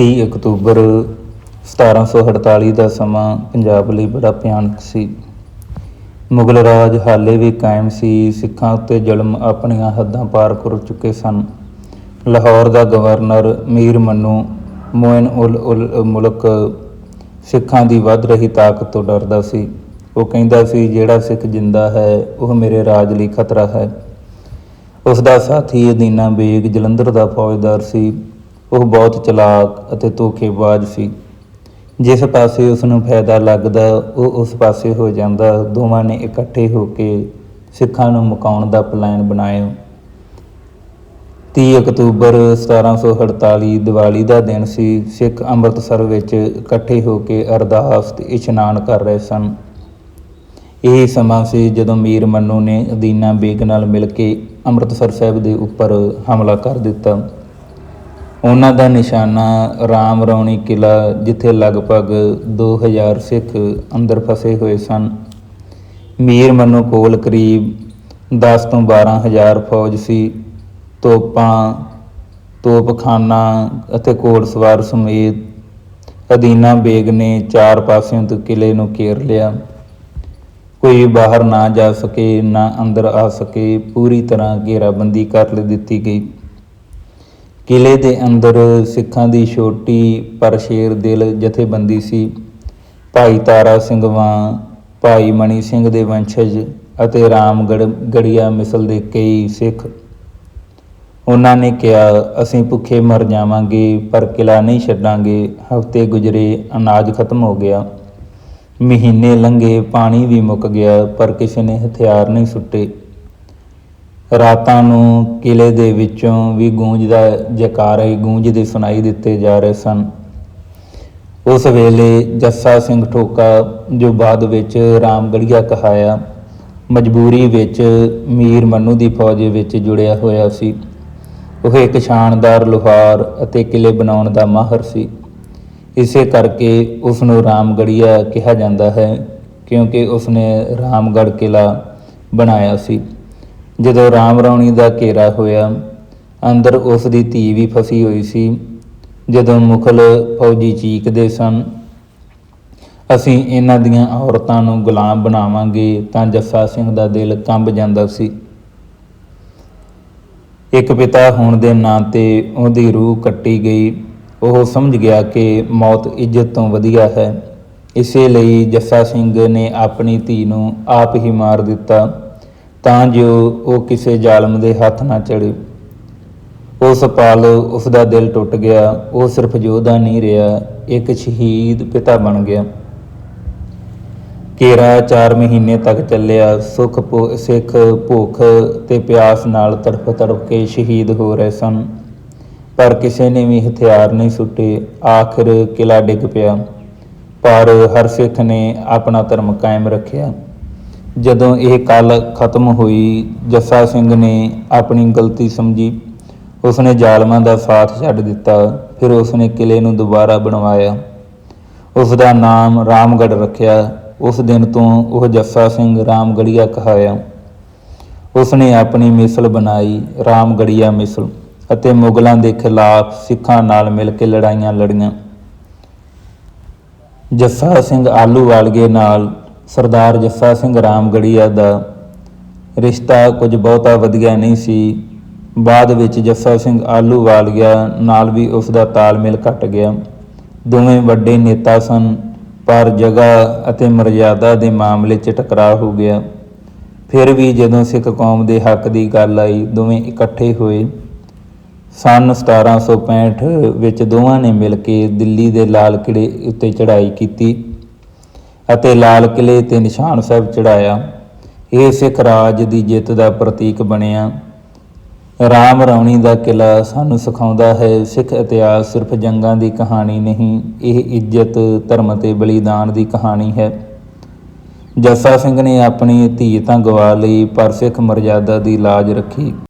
30 October 1748 ਦਾ ਸਮਾਂ ਪੰਜਾਬ ਲਈ ਬੜਾ ਭਿਆਨਕ ਸੀ। ਮੁਗਲ ਰਾਜ ਹਾਲੇ ਵੀ ਕਾਇਮ ਸੀ, ਸਿੱਖਾਂ ਉੱਤੇ ਜ਼ੁਲਮ ਆਪਣੀਆਂ ਹੱਦਾਂ ਪਾਰ ਕਰ ਚੁੱਕੇ ਸਨ। ਲਾਹੌਰ ਦਾ ਗਵਰਨਰ ਮੀਰ ਮਨੂ ਮੋਇਨ ਉਲ ਉਲ ਮੁਲਕ ਸਿੱਖਾਂ ਦੀ ਵੱਧ ਰਹੀ ਤਾਕਤ ਤੋਂ ਡਰਦਾ ਸੀ। ਉਹ ਕਹਿੰਦਾ ਸੀ, ਜਿਹੜਾ ਸਿੱਖ ਜਿੰਦਾ ਹੈ, ਉਹ ਮੇਰੇ ਰਾਜ ਲਈ ਖਤਰਾ ਹੈ। ਉਸ ਦਾ ਸਾਥੀ ਅਦੀਨਾ ਬੇਗ ਜਲੰਧਰ ਦਾ ਫੌਜਦਾਰ ਸੀ। ਉਹ ਬਹੁਤ ਚਲਾਕ ਅਤੇ ਧੋਖੇਬਾਜ਼ ਸੀ। ਜਿਸ ਪਾਸੇ ਉਸ ਨੂੰ ਫਾਇਦਾ ਲੱਗਦਾ, ਉਹ ਉਸ ਪਾਸੇ ਹੋ ਜਾਂਦਾ। ਦੋਵਾਂ ਨੇ ਇਕੱਠੇ ਹੋ ਕੇ ਸਿੱਖਾਂ ਨੂੰ ਮੁਕਾਉਣ ਦਾ ਪਲਾਨ ਬਣਾਇਆ। 30 ਅਕਤੂਬਰ 1748 ਦੀਵਾਲੀ ਦਾ ਦਿਨ ਸੀ। ਸਿੱਖ ਅੰਮ੍ਰਿਤਸਰ ਵਿੱਚ ਇਕੱਠੇ ਹੋ ਕੇ ਅਰਦਾਸ ਤੇ ਇਸ਼ਨਾਨ ਕਰ ਰਹੇ ਸਨ। ਇਹ ਸਮਾਂ ਸੀ ਜਦੋਂ ਮੀਰ ਮੰਨੂ ਨੇ ਅਦੀਨਾ ਬੇਗ ਨਾਲ ਮਿਲ ਕੇ ਅੰਮ੍ਰਿਤਸਰ ਸਾਹਿਬ ਦੇ ਉੱਪਰ ਹਮਲਾ ਕਰ ਦਿੱਤਾ। ਉਹਨਾਂ ਦਾ ਨਿਸ਼ਾਨਾ ਰਾਮ ਰੌਣੀ ਕਿਲਾ, ਜਿੱਥੇ ਲਗਭਗ 2000 ਸਿੱਖ ਅੰਦਰ ਫਸੇ ਹੋਏ ਸਨ। ਮੀਰ ਮੰਨੂ ਕੋਲ ਕਰੀਬ 10 ਤੋਂ 12000 ਫੌਜ ਸੀ। ਤੋਪਾਂ, ਤੋਪਖਾਨਾ ਅਤੇ ਘੋੜਸਵਾਰ ਸਮੇਤ ਅਦੀਨਾ ਬੇਗ ਨੇ ਚਾਰ ਪਾਸਿਓਂ ਤੋਂ ਕਿਲੇ ਨੂੰ ਘੇਰ ਲਿਆ। ਕੋਈ ਬਾਹਰ ਨਾ ਜਾ ਸਕੇ, ਨਾ ਅੰਦਰ ਆ ਸਕੇ, ਪੂਰੀ ਤਰ੍ਹਾਂ ਘੇਰਾਬੰਦੀ ਕਰ ਲਈ ਦਿੱਤੀ ਗਈ। ਕਿਲੇ ਦੇ ਅੰਦਰ ਸਿੱਖਾਂ ਦੀ ਛੋਟੀ ਪਰ ਸ਼ੇਰ ਦਿਲ ਜਥੇਬੰਦੀ ਸੀ। ਭਾਈ ਤਾਰਾ ਸਿੰਘ ਵਾਂ, ਭਾਈ ਮਣੀ ਸਿੰਘ ਦੇ ਵੰਸ਼ਜ ਅਤੇ ਰਾਮਗੜ ਗੜੀਆ ਮਿਸਲ ਦੇ ਕਈ ਸਿੱਖ। ਉਹਨਾਂ ਨੇ ਕਿਹਾ, ਅਸੀਂ ਭੁੱਖੇ ਮਰ ਜਾਵਾਂਗੇ, ਪਰ ਕਿਲਾ ਨਹੀਂ ਛੱਡਾਂਗੇ। ਹਫ਼ਤੇ ਗੁਜ਼ਰੇ, ਅਨਾਜ ਖਤਮ ਹੋ ਗਿਆ। ਮਹੀਨੇ ਲੰਘੇ, ਪਾਣੀ ਵੀ ਮੁੱਕ ਗਿਆ, ਪਰ ਕਿਸੇ ਨੇ ਹਥਿਆਰ ਨਹੀਂ ਸੁੱਟੇ। ਰਾਤਾਂ ਨੂੰ ਕਿਲੇ ਦੇ ਵਿੱਚੋਂ ਵੀ ਗੂੰਜਦਾ ਜਕਾਰੇ ਗੂੰਜਦੇ ਸੁਣਾਈ ਦਿੱਤੇ ਜਾ ਰਹੇ ਸਨ। ਉਸ ਵੇਲੇ ਜੱਸਾ ਸਿੰਘ ਠੋਕਾ, ਜੋ ਬਾਅਦ ਵਿੱਚ ਰਾਮਗੜੀਆ ਕਹਾਇਆ, ਮਜਬੂਰੀ ਵਿੱਚ ਮੀਰ ਮੰਨੂ ਦੀ ਫੌਜ ਵਿੱਚ ਜੁੜਿਆ ਹੋਇਆ ਸੀ। ਉਹ ਇੱਕ ਸ਼ਾਨਦਾਰ ਲੋਹਾਰ ਅਤੇ ਕਿਲੇ ਬਣਾਉਣ ਦਾ ਮਾਹਰ ਸੀ। ਇਸੇ ਕਰਕੇ ਉਸ ਨੂੰ ਰਾਮਗੜੀਆ ਕਿਹਾ ਜਾਂਦਾ ਹੈ, ਕਿਉਂਕਿ ਉਸ ਨੇ ਰਾਮਗੜ੍ਹ ਕਿਲਾ ਬਣਾਇਆ ਸੀ। ਜਦੋਂ ਰਾਮ ਰੌਣੀ ਦਾ ਘੇਰਾ ਹੋਇਆ, ਅੰਦਰ ਉਸ ਦੀ ਧੀ ਵੀ ਫਸੀ ਹੋਈ ਸੀ। ਜਦੋਂ ਮੁਖਲ ਫੌਜੀ ਚੀਕਦੇ ਸਨ, ਅਸੀਂ ਇਹਨਾਂ ਦੀਆਂ ਔਰਤਾਂ ਨੂੰ ਗੁਲਾਮ ਬਣਾਵਾਂਗੇ ਤਾਂ ਜੱਸਾ ਸਿੰਘ ਦਾ ਦਿਲ ਕੰਬ ਜਾਂਦਾ ਸੀ। ਇੱਕ ਪਿਤਾ ਹੋਣ ਦੇ ਨਾਂ ਤੇ ਉਹਦੀ ਰੂਹ ਕੱਟੀ ਗਈ। ਉਹ ਸਮਝ ਗਿਆ ਕਿ ਮੌਤ ਇੱਜ਼ਤ ਤੋਂ ਵਧੀਆ ਹੈ। ਇਸੇ ਲਈ ਜੱਸਾ ਸਿੰਘ ਨੇ ਆਪਣੀ ਧੀ ਨੂੰ ਆਪ ਹੀ ਮਾਰ ਦਿੱਤਾ। ਤਾਂ ਜੋ ਉਹ ਕਿਸੇ ਜ਼ਾਲਮ ਦੇ ਹੱਥ ਨਾ ਚੜੇ ਉਸ ਪਲ ਉਸ ਦਾ ਦਿਲ ਟੁੱਟ ਗਿਆ, ਉਹ ਸਿਰਫ ਯੋਧਾ ਨਹੀਂ ਰਿਹਾ, ਇੱਕ ਸ਼ਹੀਦ ਪਿਤਾ ਬਣ ਗਿਆ। ਕੇਰਾ 4 ਮਹੀਨੇ ਤੱਕ ਚੱਲਿਆ, ਸੁਖ ਭੁ- ਸਿੱਖ, ਭੁੱਖ ਤੇ ਪਿਆਸ ਨਾਲ ਤੜਫ ਤੜਫ ਕੇ ਸ਼ਹੀਦ ਹੋ ਰਹੇ ਸਨ। ਪਰ ਕਿਸੇ ਨੇ ਵੀ ਹਥਿਆਰ ਨਹੀਂ ਸੁੱਟੇ, ਆਖਰ ਕਿਲਾ ਡਿੱਗ ਪਿਆ। ਪਰ ਹਰ ਸਿੱਖ ਨੇ ਆਪਣਾ ਧਰਮ ਕਾਇਮ ਰੱਖਿਆ। ਜਦੋਂ ਇਹ ਕੱਲ ਖਤਮ ਹੋਈ, ਜੱਸਾ ਸਿੰਘ ਨੇ ਆਪਣੀ ਗਲਤੀ ਸਮਝੀ। ਉਸਨੇ ਜ਼ਾਲਮਾਂ ਦਾ ਸਾਥ ਛੱਡ ਦਿੱਤਾ, ਫਿਰ ਉਸਨੇ ਕਿਲੇ ਨੂੰ ਦੁਬਾਰਾ ਬਣਵਾਇਆ। ਉਸ ਦਾ ਨਾਮ ਰਾਮਗੜ੍ਹ ਰੱਖਿਆ। ਉਸ ਦਿਨ ਤੋਂ ਉਹ ਜੱਸਾ ਸਿੰਘ ਰਾਮਗੜੀਆ ਕਹਾਇਆ। ਉਸਨੇ ਆਪਣੀ ਮਿਸਲ ਬਣਾਈ ਰਾਮਗੜੀਆ ਮਿਸਲ, ਅਤੇ ਮੁਗਲਾਂ ਦੇ ਖਿਲਾਫ ਸਿੱਖਾਂ ਨਾਲ ਮਿਲ ਕੇ ਲੜਾਈਆਂ ਲੜੀਆਂ। ਜੱਸਾ ਸਿੰਘ ਆਲੂਵਾਲਗੇ ਨਾਲ ਸਰਦਾਰ ਜੱਸਾ ਸਿੰਘ ਰਾਮਗੜੀਆ ਦਾ ਰਿਸ਼ਤਾ ਕੁਝ ਬਹੁਤਾ ਵਧੀਆ ਨਹੀਂ ਸੀ। ਬਾਅਦ ਵਿੱਚ ਜੱਸਾ ਸਿੰਘ ਆਲੂਵਾਲਗਿਆ ਨਾਲ ਵੀ ਉਸ ਦਾ ਤਾਲਮੇਲ ਘਟ ਗਿਆ। ਦੋਵੇਂ ਵੱਡੇ ਨੇਤਾ ਸਨ, ਪਰ ਜਗ੍ਹਾ ਅਤੇ ਮਰਜ਼ਾਦਾ ਦੇ ਮਾਮਲੇ 'ਚ ਟਕਰਾਅ ਹੋ ਗਿਆ। ਫਿਰ ਵੀ ਜਦੋਂ ਸਿੱਖ ਕੌਮ ਦੇ ਹੱਕ ਦੀ ਗੱਲ ਆਈ, ਦੋਵੇਂ ਇਕੱਠੇ ਹੋਏ। ਸਨ 1765 ਵਿੱਚ ਦੋਵਾਂ ਨੇ ਮਿਲ ਕੇ ਦਿੱਲੀ ਦੇ ਲਾਲ ਕਿਲੇ ਉੱਤੇ ਚੜ੍ਹਾਈ ਕੀਤੀ। ਅਤੇ ਲਾਲ ਕਿਲੇ ਤੇ ਨਿਸ਼ਾਨ ਸਾਹਿਬ ਚੜਾਇਆ ਇਹ ਸਿੱਖ ਰਾਜ ਦੀ ਜਿੱਤ ਦਾ ਪ੍ਰਤੀਕ ਬਣਿਆ। ਰਾਮ ਰੌਣੀ ਦਾ ਕਿਲਾ ਸਾਨੂੰ ਸਿਖਾਉਂਦਾ ਹੈ, ਸਿੱਖ ਇਤਿਹਾਸ ਸਿਰਫ ਜੰਗਾਂ ਦੀ ਕਹਾਣੀ ਨਹੀਂ, ਇਹ ਇੱਜ਼ਤ, ਧਰਮ ਤੇ ਬਲੀਦਾਨ ਦੀ ਕਹਾਣੀ ਹੈ। ਜੱਸਾ ਸਿੰਘ ਨੇ ਆਪਣੀ ਧੀ ਤਾਂ ਗਵਾ ਲਈ, ਪਰ ਸਿੱਖ ਮਰਜ਼ਾਦਾ ਦੀ ਲਾਜ ਰੱਖੀ।